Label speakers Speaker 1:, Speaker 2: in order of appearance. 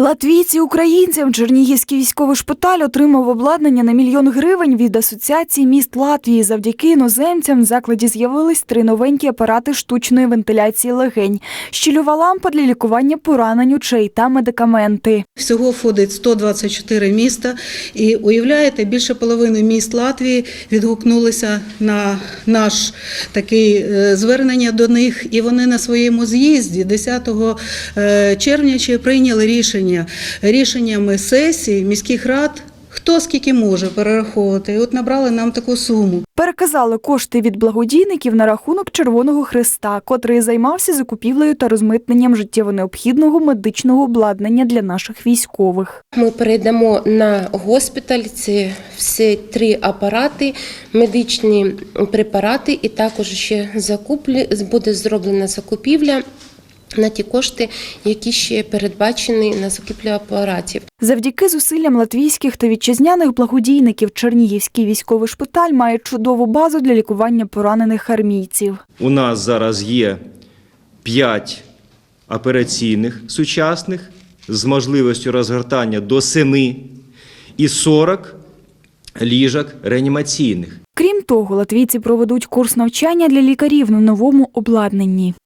Speaker 1: Латвійці українцям Чернігівський військовий шпиталь отримав обладнання на мільйон гривень від Асоціації міст Латвії. Завдяки іноземцям в закладі з'явились три новенькі апарати штучної вентиляції легень, щільова лампа для лікування поранень очей та медикаменти.
Speaker 2: Всього входить 124 міста, і уявляєте, більше половини міст Латвії відгукнулися на наш такий е, звернення до них, і вони на своєму з'їзді 10 е, червня ще прийняли рішення рішеннями сесії міських рад. Хто скільки може перераховувати, і от набрали нам таку суму.
Speaker 1: Переказали кошти від благодійників на рахунок Червоного Христа, котрий займався закупівлею та розмитненням життєво необхідного медичного обладнання для наших військових.
Speaker 3: Ми передамо на госпіталь ці всі три апарати, медичні препарати, і також ще закуплі буде зроблена закупівля на ті кошти, які ще передбачені на закупівлю апаратів.
Speaker 1: Завдяки зусиллям латвійських та вітчизняних благодійників Чернігівський військовий шпиталь має чудову базу для лікування поранених армійців.
Speaker 4: У нас зараз є 5 операційних сучасних з можливістю розгортання до 7 і 40 ліжок реанімаційних.
Speaker 1: Крім того, латвійці проведуть курс навчання для лікарів на новому обладнанні.